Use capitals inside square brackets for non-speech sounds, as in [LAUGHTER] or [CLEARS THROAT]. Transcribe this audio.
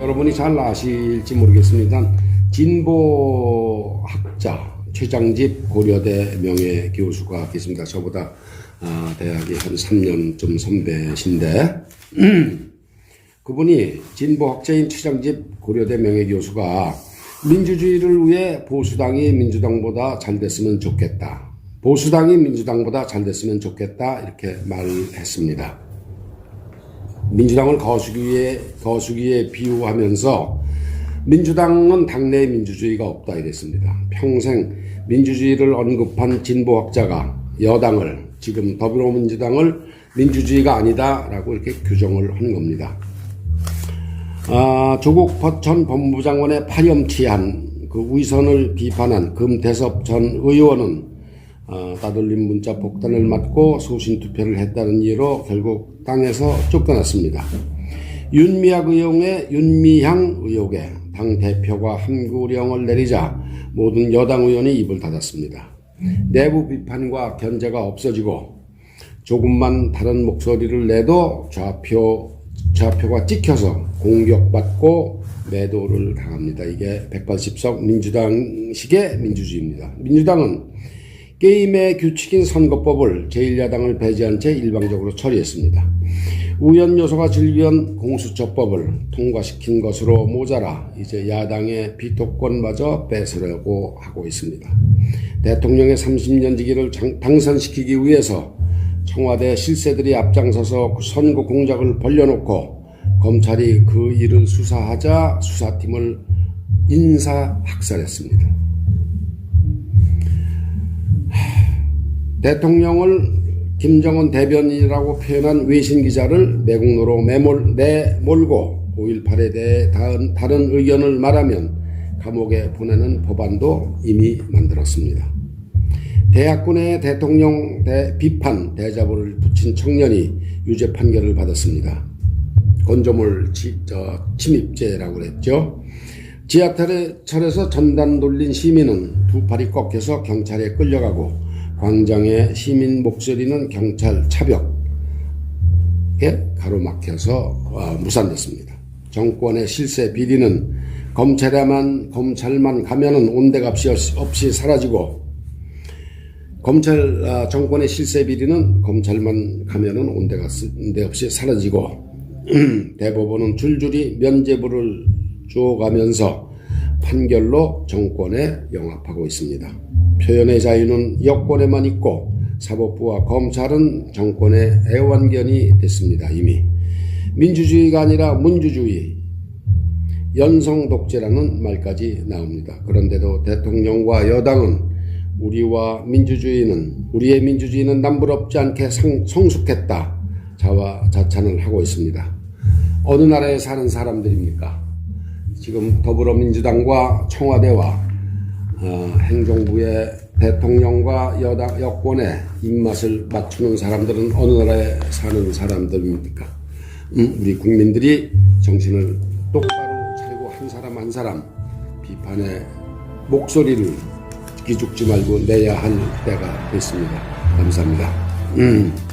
여러분이 잘 아실지 모르겠습니다. 진보학자 최장집 고려대 명예 교수가 계십니다. 저보다 아, 대학이 한 3년쯤 선배신데 [CLEARS THROAT] 그분이 진보학자인 최장집 고려대 명예 교수가 민주주의를 위해 보수당이 민주당보다 잘 됐으면 좋겠다. 보수당이 민주당보다 잘 됐으면 좋겠다 이렇게 말을 했습니다. 민주당을 거수기에 거수기에 비유하면서 민주당은 당내 민주주의가 없다 이랬습니다. 평생 민주주의를 언급한 진보학자가 여당을 지금 더불어민주당을 민주주의가 아니다라고 이렇게 규정을 한 겁니다. 아, 조국 전 법무장관의 파렴치한 그 위선을 비판한 금태섭 전 의원은 어, 따돌림 문자 폭탄을 맞고 소신 투표를 했다는 이유로 결국 당에서 쫓겨났습니다. 윤미향 의원의 윤미향 의혹에 당 대표가 함구령을 내리자 모든 여당 의원이 입을 닫았습니다. 내부 비판과 견제가 없어지고 조금만 다른 목소리를 내도 좌표 좌표가 찍혀서 공격받고 매도를 당합니다. 이게 180석 민주당식의 민주주의입니다. 민주당은 게임의 규칙인 선거법을 제1야당을 배제한 채 일방적으로 처리했습니다. 우연 요소가 즐비한 공수처법을 통과시킨 것으로 모자라 이제 야당의 비토권마저 뺏으려고 하고 있습니다. 대통령의 30년 지기를 당선시키기 위해서 청와대 실세들이 앞장서서 선거 공작을 벌려놓고 검찰이 그 일을 수사하자 수사팀을 인사 학살했습니다. 대통령을 김정은 대변인이라고 표현한 외신 기자를 매국노로 매몰, 내몰고 5.18에 대해 다른, 다른 의견을 말하면 감옥에 보내는 법안도 이미 만들었습니다. 대학군의 대통령 대, 비판 대자보를 붙인 청년이 유죄 판결을 받았습니다. 건조물 지, 저, 침입죄라고 그랬죠. 지하철에서 전단 돌린 시민은 두 팔이 꺾여서 경찰에 끌려가고 광장의 시민 목소리는 경찰 차벽에 가로막혀서 아, 무산됐습니다. 정권의 실세 비리는 검찰에만 검찰만 가면은 온데값이 없이 사라지고 검찰 아, 정권의 실세 비리는 검찰만 가면은 온데 없이 사라지고 [CLEARS THROAT] 대법원은 줄줄이 면죄부를 주어가면서 판결로 정권에 영합하고 있습니다. 표현의 자유는 여권에만 있고 사법부와 검찰은 정권의 애완견이 됐습니다. 이미 민주주의가 아니라 문주주의, 연성 독재라는 말까지 나옵니다. 그런데도 대통령과 여당은 우리와 민주주의는 우리의 민주주의는 남부럽지 않게 성, 성숙했다 자화자찬을 하고 있습니다. 어느 나라에 사는 사람들입니까? 지금 더불어민주당과 청와대와 어, 행정부의 대통령과 여당 여권의 입맛을 맞추는 사람들은 어느 나라에 사는 사람들입니까? 음, 우리 국민들이 정신을 똑바로 차리고 한 사람 한 사람 비판의 목소리를 기죽지 말고 내야 할 때가 됐습니다. 감사합니다. 음.